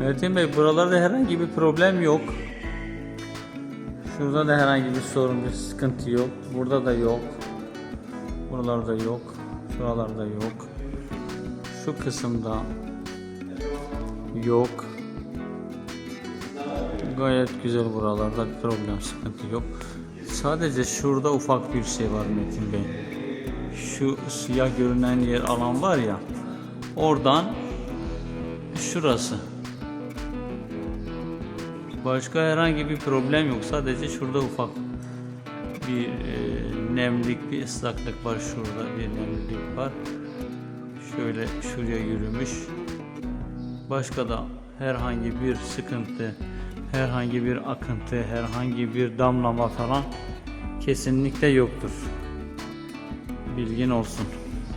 Metin Bey buralarda herhangi bir problem yok. Şurada da herhangi bir sorun, bir sıkıntı yok. Burada da yok. Buralarda yok. Şuralarda yok. Şu kısımda yok. Gayet güzel buralarda bir problem, sıkıntı yok. Sadece şurada ufak bir şey var Metin Bey. Şu siyah görünen yer alan var ya. Oradan şurası. Başka herhangi bir problem yok. Sadece şurada ufak bir e, nemlik, bir ıslaklık var. Şurada bir nemlik var. Şöyle şuraya yürümüş. Başka da herhangi bir sıkıntı, herhangi bir akıntı, herhangi bir damlama falan kesinlikle yoktur. Bilgin olsun.